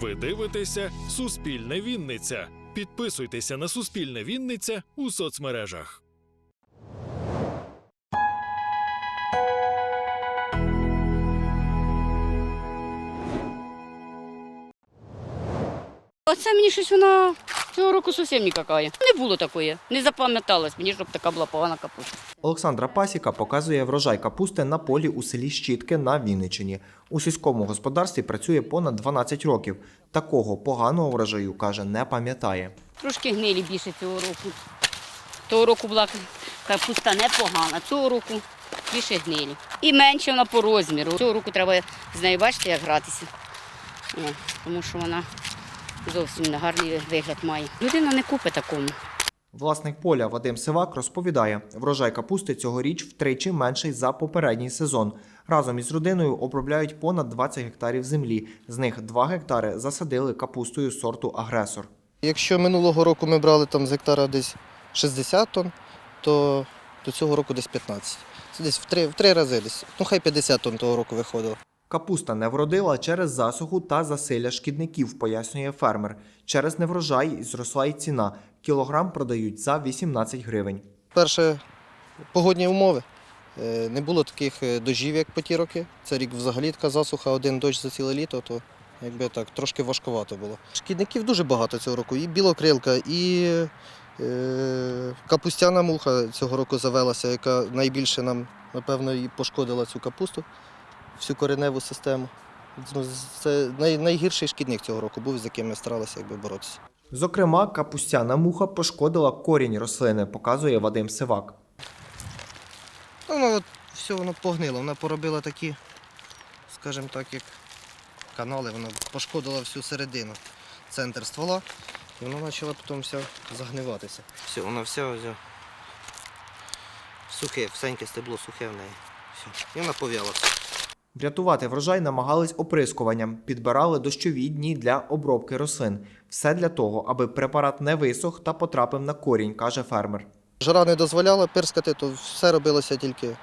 Ви дивитеся Суспільне Вінниця. Підписуйтеся на Суспільне Вінниця у соцмережах. Оце мені щось вона цього року зовсім нікакая. Не було такої. Не запам'яталось мені, щоб така була погана капуста. Олександра Пасіка показує врожай капусти на полі у селі Щітки на Вінниччині. У сільському господарстві працює понад 12 років. Такого поганого врожаю, каже, не пам'ятає. Трошки гнилі більше цього року. Того року була капуста непогана, цього року більше гнилі. І менше вона по розміру. Цього року треба з нею бачити, як гратися. Тому що вона зовсім не гарний вигляд має. Людина не купить такому. Власник поля Вадим Сивак розповідає, врожай капусти цьогоріч втричі менший за попередній сезон. Разом із родиною обробляють понад 20 гектарів землі. З них 2 гектари засадили капустою сорту агресор. Якщо минулого року ми брали там з гектара десь 60 тонн, то до цього року десь 15. Це десь в три, в три рази десь. Ну хай 50 тонн того року виходило. Капуста не вродила через засуху та засилля шкідників, пояснює фермер. Через неврожай зросла й ціна. Кілограм продають за 18 гривень. Перше, погодні умови. Е, Не було таких е, дощів, як по ті роки. Це рік взагалі така засуха, один дощ за ціле літо, то якби так трошки важкувато було. Шкідників дуже багато цього року. І білокрилка, і е, капустяна муха цього року завелася, яка найбільше нам, напевно, і пошкодила цю капусту, всю кореневу систему. Ну, Це найгірший шкідник цього року був, з яким ми старалися якби, боротися. Зокрема, капустяна муха пошкодила корінь рослини, показує Вадим Сивак. Ну, Воно от, все воно погнило, вона поробила такі, скажімо так, як канали, вона пошкодила всю середину, центр ствола, і вона почала потім вся загниватися. Все, воно все, все сухе, всеньке стебло сухе в неї. Все. І вона пов'яла. Врятувати врожай намагались оприскуванням, підбирали дощові дні для обробки рослин. Все для того, аби препарат не висох та потрапив на корінь, каже фермер. Жара не дозволяла пирскати, то все робилося тільки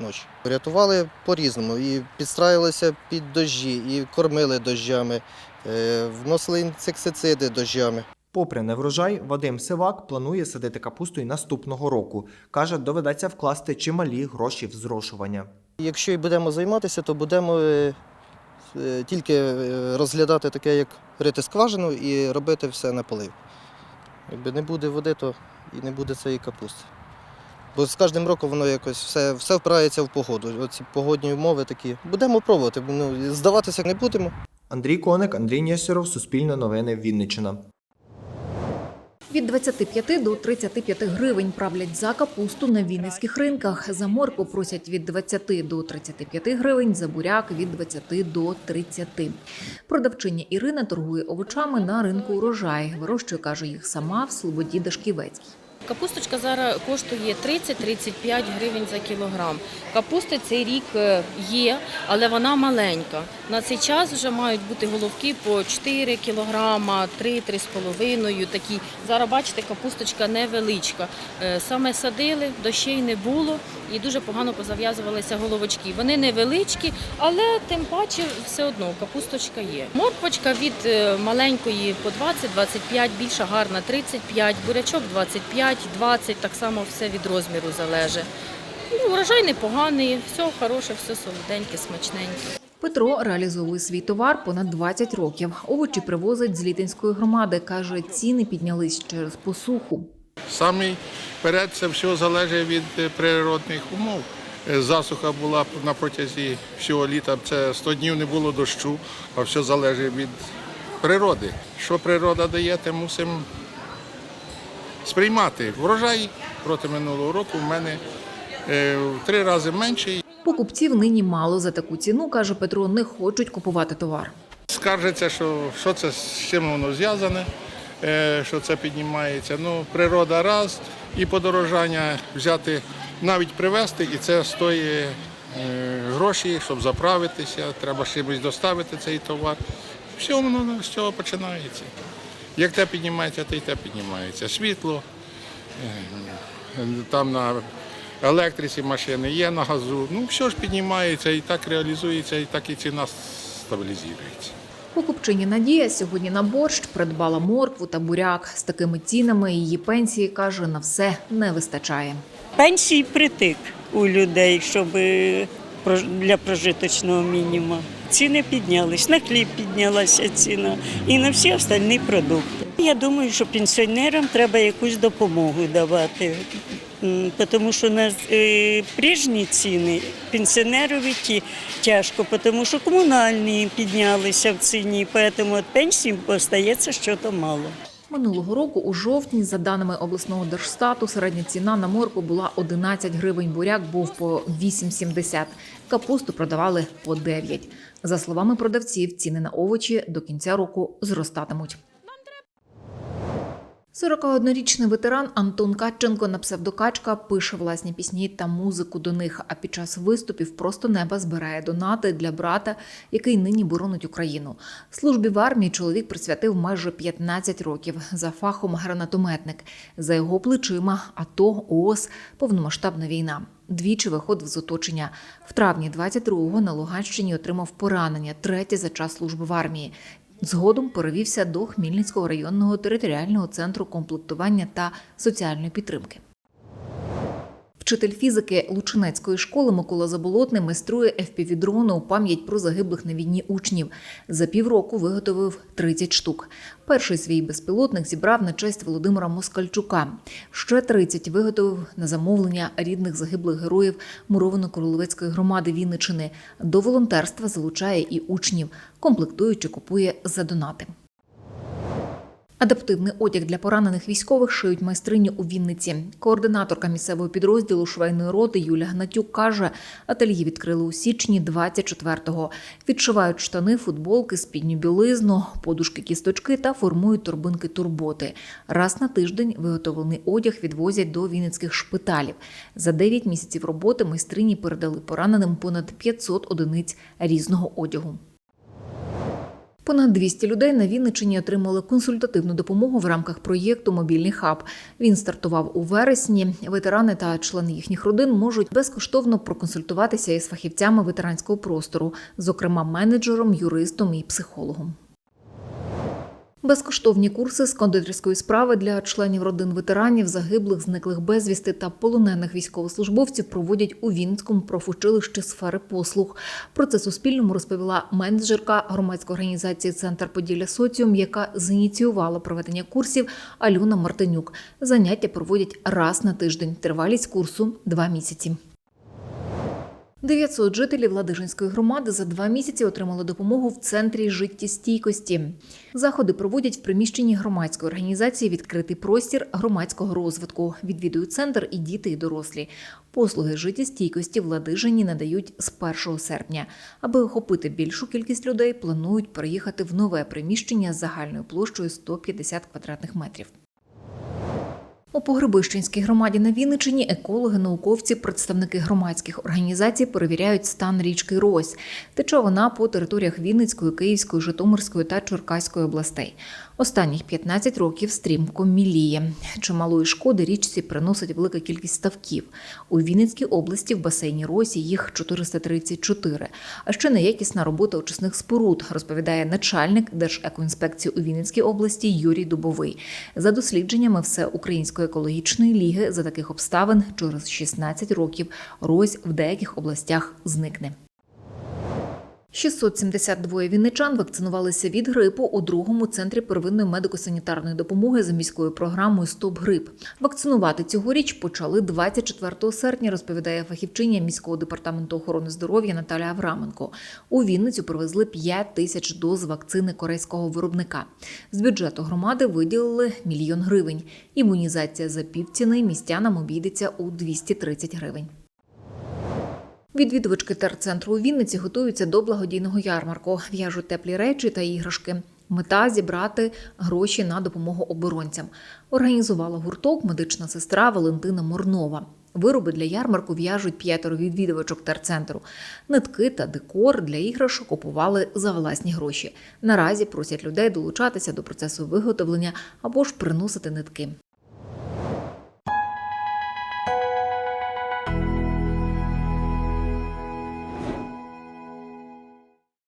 ночі. Рятували по-різному. І підстраювалися під дощі, і кормили дощами, е, вносили інсектициди дощами. Попри неврожай, Вадим Сивак планує садити капусту й наступного року. Каже, доведеться вкласти чималі гроші в зрошування. Якщо і будемо займатися, то будемо е, е, тільки е, розглядати таке, як рити скважину і робити все на полив. Якби не буде води, то і не буде цієї капусти. Бо з кожним роком воно якось все, все впирається в погоду. Оці погодні умови такі. Будемо пробувати. Ну, здаватися не будемо. Андрій Коник, Андрій Нєстеров, Суспільне новини, Вінниччина. Від 25 до 35 гривень правлять за капусту на вінницьких ринках. За морку просять від 20 до 35 гривень, за буряк від 20 до 30. Продавчиня Ірина торгує овочами на ринку урожай. Вирощує, каже, їх сама в Слободі Дашківецькій. Капусточка зараз коштує 30-35 гривень за кілограм. Капусти цей рік е, є, але вона маленька. На цей час вже мають бути головки по 4 кілограма, 3-3,5 такі. Зараз бачите, капусточка невеличка. Е, Саме садили, дощей не було і дуже погано позав'язувалися головочки. Вони невеличкі, але тим паче все одно капусточка є. Морквочка від е, маленької по 20-25, більша гарна 35, бурячок 25, 20, так само все від розміру залежить. Ну, Урожай непоганий, все хороше, все солоденьке, смачненьке. Петро реалізовує свій товар понад 20 років. Овочі привозить з Літинської громади. Каже, ціни піднялись через посуху. Самий перед це все залежить від е, природних умов. Е, Засуха була на протязі всього літа, це 100 днів не було дощу, а все залежить від природи. Що природа дає, те мусимо сприймати. Врожай проти минулого року в мене е, в три рази менший. Покупців нині мало за таку ціну, каже Петро, не хочуть купувати товар. Скаржиться, що, що це з чим воно зв'язане, е, що це піднімається. Ну, природа раз і подорожання взяти, навіть привезти, і це стоїть е, гроші, щоб заправитися, треба чимось доставити цей товар. Все воно з цього починається. Як те піднімається, то й те піднімається. Світло, е, там на електриці машини є, на газу. Ну, все ж піднімається і так реалізується, і так і ціна стабілізується. Покупчиня Надія сьогодні на борщ придбала моркву та буряк. З такими цінами її пенсії каже, на все не вистачає. Пенсій притик у людей, щоб для прожиточного мінімуму. Ціни піднялись, на хліб піднялася ціна і на всі остальні продукти. Я думаю, що пенсіонерам треба якусь допомогу давати. Тому що на е, прежні ціни пенсіонерові ті тяжко, тому що комунальні піднялися в ціні, тому від пенсії остається щось мало. Минулого року у жовтні, за даними обласного держстату, середня ціна на морку була 11 гривень, буряк був по 8,70. Капусту продавали по 9. За словами продавців, ціни на овочі до кінця року зростатимуть. 41-річний ветеран Антон Катченко на псевдокачка пише власні пісні та музику до них. А під час виступів просто неба збирає донати для брата, який нині боронить Україну. Службі в армії чоловік присвятив майже 15 років за фахом гранатометник. За його плечима АТО, ООС, повномасштабна війна. Двічі виходив з оточення. В травні 22-го на Луганщині отримав поранення, третє за час служби в армії. Згодом перевівся до Хмільницького районного територіального центру комплектування та соціальної підтримки. Вчитель фізики Лучинецької школи Микола Заболотний майструє FPV-дрони у пам'ять про загиблих на війні учнів. За півроку виготовив 30 штук. Перший свій безпілотник зібрав на честь Володимира Москальчука. Ще 30 виготовив на замовлення рідних загиблих героїв Муровано-Королевецької громади Вінничини. До волонтерства залучає і учнів, комплектуючи купує за донати. Адаптивний одяг для поранених військових шиють майстрині у Вінниці. Координаторка місцевого підрозділу швейної роти Юля Гнатюк каже, ательє відкрили у січні 24-го. Відшивають штани, футболки, спідню білизну, подушки кісточки та формують торбинки турботи. Раз на тиждень виготовлений одяг відвозять до вінницьких шпиталів. За 9 місяців роботи майстрині передали пораненим понад 500 одиниць різного одягу. Понад 200 людей на Вінниччині отримали консультативну допомогу в рамках проєкту Мобільний хаб. Він стартував у вересні. Ветерани та члени їхніх родин можуть безкоштовно проконсультуватися із фахівцями ветеранського простору, зокрема менеджером, юристом і психологом. Безкоштовні курси з кондитерської справи для членів родин ветеранів, загиблих, зниклих безвісти та полонених військовослужбовців проводять у Вінницькому профучилищі сфери послуг. Про це Суспільному розповіла менеджерка громадської організації Центр Поділля Соціум, яка зініціювала проведення курсів Альона Мартинюк. Заняття проводять раз на тиждень. Тривалість курсу два місяці. 900 жителів Ладижинської громади за два місяці отримали допомогу в центрі життєстійкості. Заходи проводять в приміщенні громадської організації Відкритий простір громадського розвитку. Відвідують центр і діти, і дорослі. Послуги життєстійкості в Ладижині надають з 1 серпня. Аби охопити більшу кількість людей, планують переїхати в нове приміщення з загальною площею 150 квадратних метрів. У Погребищенській громаді на Вінниччині екологи, науковці, представники громадських організацій перевіряють стан річки Рось. Тече вона по територіях Вінницької, Київської, Житомирської та Черкаської областей. Останніх 15 років стрімко міліє. Чималої шкоди річці приносить велика кількість ставків. У Вінницькій області в басейні Росі їх 434. А ще неякісна робота очисних споруд, розповідає начальник Держекоінспекції у Вінницькій області Юрій Дубовий. За дослідженнями Всеукраїнської екологічної ліги за таких обставин через 16 років Рось в деяких областях зникне. 672 вінничан вакцинувалися від грипу у другому центрі первинної медико-санітарної допомоги за міською програмою Стоп грип. Вакцинувати цьогоріч почали 24 серпня, розповідає фахівчиня міського департаменту охорони здоров'я Наталя Авраменко. У Вінницю привезли 5 тисяч доз вакцини корейського виробника. З бюджету громади виділили мільйон гривень. Імунізація за півціни містянам обійдеться у 230 гривень. Відвідувачки терцентру у Вінниці готуються до благодійного ярмарку, в'яжуть теплі речі та іграшки. Мета зібрати гроші на допомогу оборонцям. Організувала гурток медична сестра Валентина Морнова. Вироби для ярмарку в'яжуть п'ятеро відвідувачок терцентру. Нитки та декор для іграшок купували за власні гроші. Наразі просять людей долучатися до процесу виготовлення або ж приносити нитки.